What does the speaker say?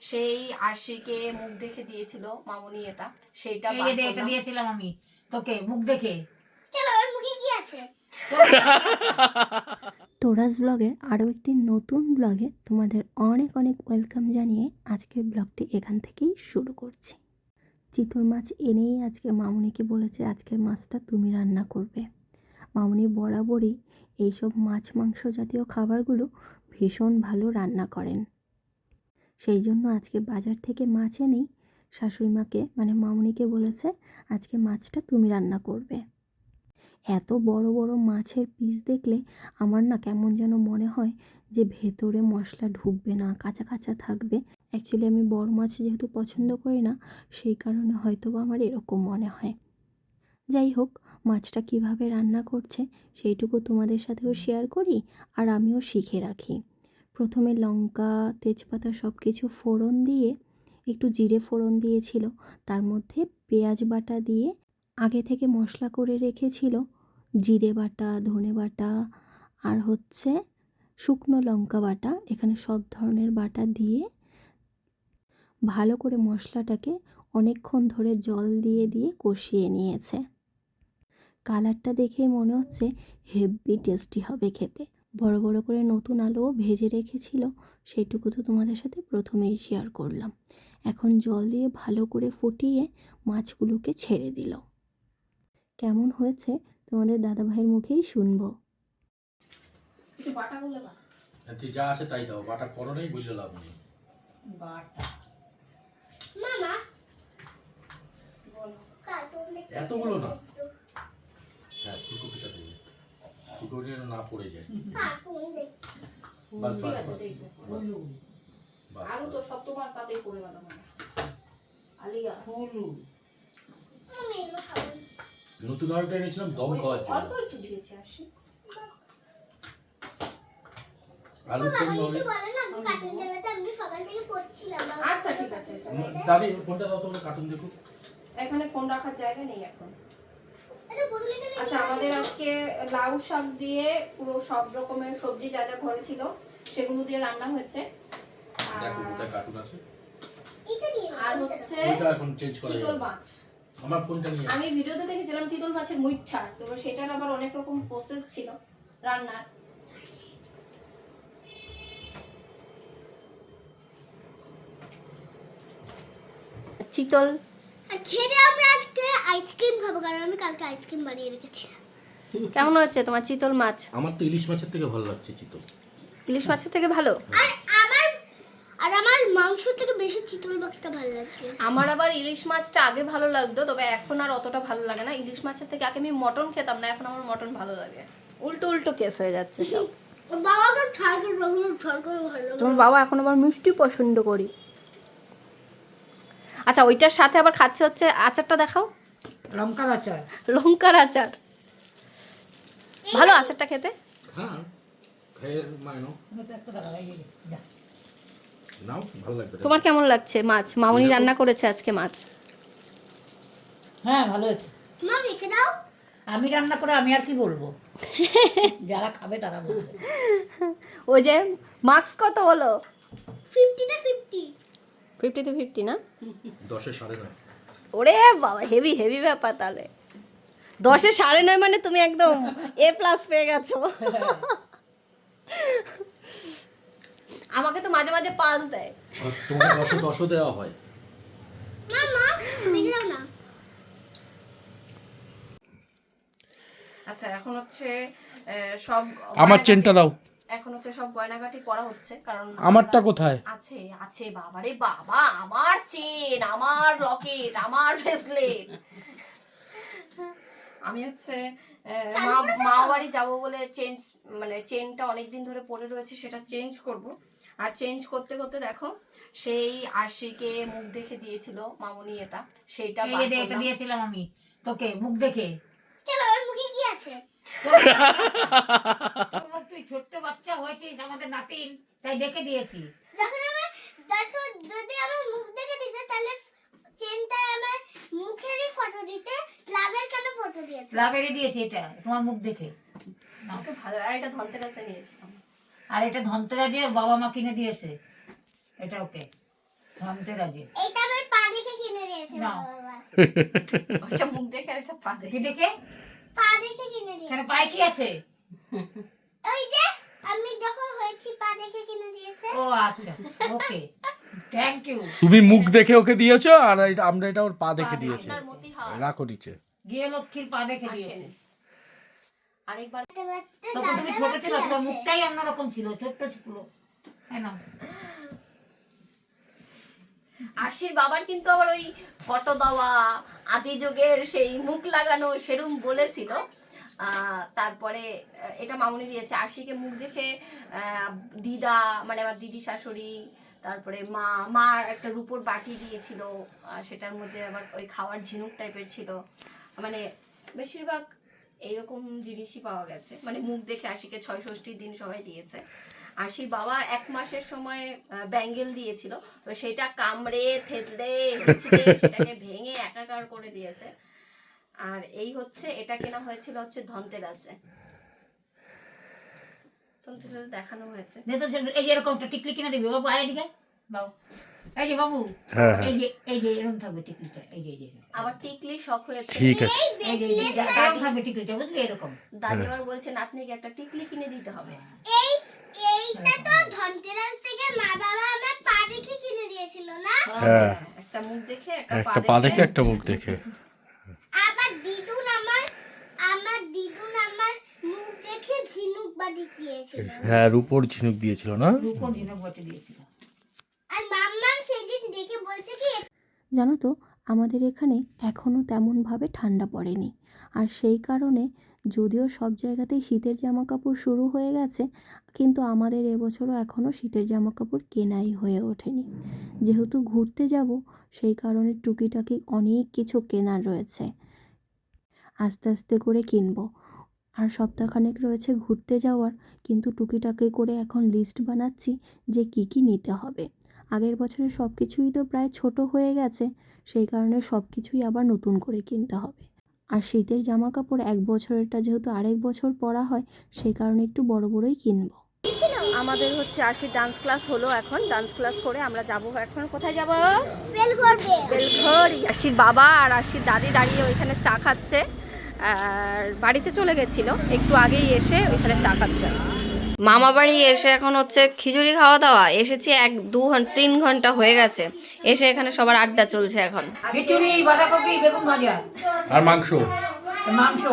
সেই আরশিকে মুখ দেখে দিয়েছিল মামুনি এটা সেইটা এই যে এটা দিয়েছিলাম আমি তোকে মুখ দেখে। কেন? আমার মুখে কি আছে? তোরাস ব্লগের আরও একটি নতুন ব্লগে তোমাদের অনেক অনেক ওয়েলকাম জানিয়ে আজকের ব্লগটি এখান থেকেই শুরু করছি। চিতল মাছ এনেই আজকে মামুনিকে বলেছে আজকের মাছটা তুমি রান্না করবে। মামুনি বরাবরই এইসব মাছ মাংস জাতীয় খাবারগুলো ভীষণ ভালো রান্না করেন। সেই জন্য আজকে বাজার থেকে মাছ এনেই শাশুড়ি মাকে মানে মামনিকে বলেছে, আজকে মাছটা তুমি রান্না করবে। এত বড় বড় মাছের পিস দেখলে আমার না কেমন যেন মনে হয় যে ভেতরে মশলা ঢুকবে না, কাঁচা কাঁচা থাকবে। অ্যাকচুয়ালি আমি বড় মাছ যেহেতু পছন্দ করি না, সেই কারণে হয়তো আমার এরকম মনে হয়। যাই হোক, মাছটা কীভাবে রান্না করছে সেইটুকু তোমাদের সাথেও শেয়ার করি আর আমিও শিখে রাখি। প্রথমে লঙ্কা, তেজপাতা সব কিছু ফোড়ন দিয়ে, একটু জিরে ফোড়ন দিয়েছিল। তার মধ্যে পেঁয়াজ বাটা দিয়ে আগে থেকে মশলা করে রেখেছিল। জিরে বাটা, ধনে বাটা আর হচ্ছে শুকনো লঙ্কা বাটা। এখানে সব ধরনের বাটা দিয়ে ভালো করে মশলাটাকে অনেকক্ষণ ধরে জল দিয়ে দিয়ে কষিয়ে নিয়েছে। কালারটা দেখেই মনে হচ্ছে হেভি টেস্টি হবে খেতে। বড় বড় করে নতুন আলুও ভেজে রেখেছিল। সেইটুকু তো তোমাদের সাথে প্রথমেই শেয়ার করলাম। এখন জল দিয়ে ভালো করে ফুটিয়ে মাছগুলোকে ছেড়ে দিল। কেমন হয়েছে? তোমাদের দাদা ভাইয়ের মুখেই শুনব। তুই যা আছে তাই দাও। বাটা করো নেই বললে লাভ নেই। বাটা। বলো। এতগুলো না। হ্যাঁ ফুলকপিটা দেবে ফুলকপি না পড়ে যায়। বাস বাস বাস দেখব হলুদ বাস, আলু তো সব তোমার তাতেই পড়ে গেল আলিয়া হলুদ আমি এগুলো খাব না। নতুন আলুটা এনেছিলাম দম খাওয়ার জন্য। অল্প একটু দিয়েছি আসি। আচ্ছা ঠিক আছে দাদি ফোনটা দাও তোমরা কার্টুন দেখো এখানে ফোন রাখার জায়গা নেই এখন। আচ্ছা আমাদের আজকে লাউ শাক দিয়ে পুরো সব রকমের সবজি যা যা ঘরে ছিল সেগুলো দিয়ে রান্না হয়েছে। আর- হচ্ছে ওইটা এখন চেঞ্জ করা চিতল মাছ। আমার ফোনটা নিয়ে আমি ভিডিওতে দেখেছিলাম চিতল মাছের মুইট ছাড় তো সেটার আবার অনেক রকম প্রসেস ছিল রান্নার। চিতল আর খেয়ে আমরা আজকে আইসক্রিম খাব কারণ আমি কালকে আইসক্রিম বানিয়ে রেখেছিলাম। কেমন হচ্ছে তোমার চিতল মাছ? আমার তো ইলিশ মাছের থেকে ভালো লাগছে চিতল। ইলিশ মাছের থেকে ভালো? আর আমার আর আমার মাংস থেকে বেশি চিতল মাছটা ভালো লাগছে। আমার আবার ইলিশ মাছটা আগে ভালো লাগতো তবে এখন আর অতটা ভালো লাগে না। ইলিশ মাছের থেকে আগে আমি মটন খেতাম না এখন আমার মটন ভালো লাগে। উল্টো উল্টো কেস হয়ে যাচ্ছে সব। ঝাল করে ওগুলো ঝাল করে ভালো তোমার বাবা এখন আবার মিষ্টি পছন্দ করি। আচ্ছা ওইটার সাথে আবার খাচ্ছে হচ্ছে আচারটা দেখাও। লঙ্কার আচার। লঙ্কার আচার। ভালো আচারটা খেতে? হ্যাঁ মানে তোমার কেমন লাগছে মাছ? মামুনি রান্না করেছে আজকে মাছ। হ্যাঁ ভালো হয়েছে। দাও। আমি রান্না করে আমি আর কি বলব? যারা খাবে তারা বলবে। ওই যে মার্কস কত হলো? ফিফটিতে ফিফটি। ফিফটিতে ফিফটি না? দশে সাড়ে নয়। ওরে বাবা হেভি হেভি ব্যাপার তাহলে। দশে সাড়ে নয় মানে তুমি একদম এ প্লাস পেয়ে গেছো। আমাকে তো মাঝে মাঝে পাস দেয়। তোমাকে দশে দশও দেওয়া হয়। মা মা রেখে দাও না। আচ্ছা এখন হচ্ছে সব আমার চেনটা দাও। এখন হচ্ছে সব গয়নাগাটি পরা হচ্ছে কারণ আমারটা কোথায়? আছে আছে বাবারে বাবা আমার চেন আমার লকেট আমার ব্রেসলেট। আমি হচ্ছে মা- মা বাড়ি যাব বলে চেঞ্জ মানে চেনটা অনেকদিন ধরে পড়ে রয়েছে সেটা চেঞ্জ করব। আর চেঞ্জ করতে করতে দেখো সেই আরশিকে মুখ দেখে দিয়েছিল মামুনি এটা সেইটা এটা দিয়েছিলাম আমি তোকে মুখ দেখে। কেন আমার মুখে কি আছে? তুই ছোট্ট বাচ্চা হয়েছিস আমাদের নাতিন তাই দেখে দিয়েছি। যখন আমার দেখো যদি আমার মুখ দেখে দিতে তাহলে চেনটা আমার মুখেরই ফটো দিতে লাভের কেন ফটো দিয়েছে? লাভেরই দিয়েছি এটা তোমার মুখ দেখে। আমাকে ভালো আর এটা ধনতেরাসে নিয়েছিলাম আর এটা ধনতেরা দিয়ে বাবা মা কিনে দিয়েছে। এটা ওকে ধনতেরাজে এইটা আমার পা দেখে কিনে দিয়েছে বাবা ওইটা মুখ দেখে আর একটা পা দেখে। কি দেখে? পা দেখে কিনে দিয়েছে। এখানে পায়ে কি আছে? ওই যে আমি যখন হয়েছি পা দেখে কিনে দিয়েছে। ও আচ্ছা ওকে থ্যাংক ইউ তুমি মুখ দেখে ওকে দিয়েছ আর এটা- আমরা এটা ওর পা দেখে দিয়েছি। আপনার রাখো নিচে। গিয়ে লক্ষ্মীর পা দেখে দিয়েছে। আরেকবার। বাড়তে বাড়তে তখন তুমি ছোট ছিল তোমার মুখটাই অন্যরকম ছিল ছোট্ট না? আশির বাবার কিন্তু আবার ওই ফটো দেওয়া আদি যুগের সেই মুখ লাগানো সেরম বলেছিল। তারপরে এটা মামুনি দিয়েছে। আশিকে মুখ দেখে দিদা মানে আমার দিদি শাশুড়ি, তারপরে মা মা একটা রূপোর বাটি দিয়েছিল সেটার মধ্যে আবার ওই খাওয়ার ঝিনুক টাইপের ছিল। মানে বেশিরভাগ এইরকম জিনিসই পাওয়া গেছে। মানে মুখ দেখে আশিকে ছয় ষষ্ঠীর দিন সবাই দিয়েছে। আশির বাবা এক মাসের সময় ব্যাঙ্গেল দিয়েছিল। তো সেটা কামড়ে, থেতলে সেটাকে ভেঙে একাকার করে দিয়েছে। আর এই হচ্ছে এটা কেনা হয়েছিল হচ্ছে ধনতেরাসে। ধনতেরাসে দেখানো হয়েছে। এই যে এরকম একটা টিকলি কিনে দিবি বাবু আয় দিকে বাবু। এই যে বাবু হ্যাঁ, হ্যাঁ। এই যে এই যে এরকম থাকবে টিকলিটা এই যে এই যে। আবার টিকলি শখ হয়েছে। ঠিক আছে। এই যে এরকম থাকবে টিকলিটা বুঝলি এরকম। দাদি আবার বলছেন আপনাকে একটা টিকলি কিনে দিতে হবে? এই এইটা তো ধনতেরাস থেকে মা বাবা আমার পা দেখে কিনে দিয়েছিল না? হ্যাঁ। একটা মুখ দেখে একটা একটা পা দেখে একটা মুখ দেখে আবার দিদুন আমার আমার দিদুন আমার মুখ দেখে দিয়েছিল। হ্যাঁ রূপোর ঝিনুক দিয়েছিল না? রূপর ঝিনুক বটে দিয়েছিল। আর মাম্মাম সেদিন দেখে বলছে কি জানো তো আমাদের এখানে এখনও তেমনভাবে ঠান্ডা পড়েনি। আর সেই কারণে যদিও সব জায়গাতেই শীতের জামা কাপড় শুরু হয়ে গেছে কিন্তু আমাদের এবছরও এখনও শীতের জামা কাপড় কেনাই হয়ে ওঠেনি। যেহেতু ঘুরতে যাব সেই কারণে টুকিটাকি অনেক কিছু কেনার রয়েছে। আস্তে আস্তে করে কিনবো। আর সপ্তাহখানেক রয়েছে ঘুরতে যাওয়ার কিন্তু টুকিটাকি করে এখন লিস্ট বানাচ্ছি যে কি কি নিতে হবে। আগের বছরে সব কিছুই তো প্রায় ছোট হয়ে গেছে সেই কারণে সব কিছুই আবার নতুন করে কিনতে হবে। আর শীতের জামা কাপড় এক বছরেরটা যেহেতু আরেক বছর পরা হয় সেই কারণে একটু বড় বড়ই কিনবো। আমাদের হচ্ছে আশি ডান্স ক্লাস হলো এখন ডান্স ক্লাস করে আমরা যাব এখন। কোথায় যাব? বেল করবে বেলঘড়ি আশির বাবা আর আশির দাদি দাঁড়িয়ে ওইখানে চা খাচ্ছে। আর বাড়িতে চলে গেছিল একটু আগেই এসে ওইখানে চা খাচ্ছে। মামা বাড়ি এসে এখন হচ্ছে খিচুড়ি খাওয়া দাওয়া এসেছি এক দু ঘণ্টা তিন ঘণ্টা হয়ে গেছে এসে এখানে সবার আড্ডা চলছে এখন। খিচুড়ি বাঁধাকপি বেগুন ভাজা। আর মাংস? মাংস।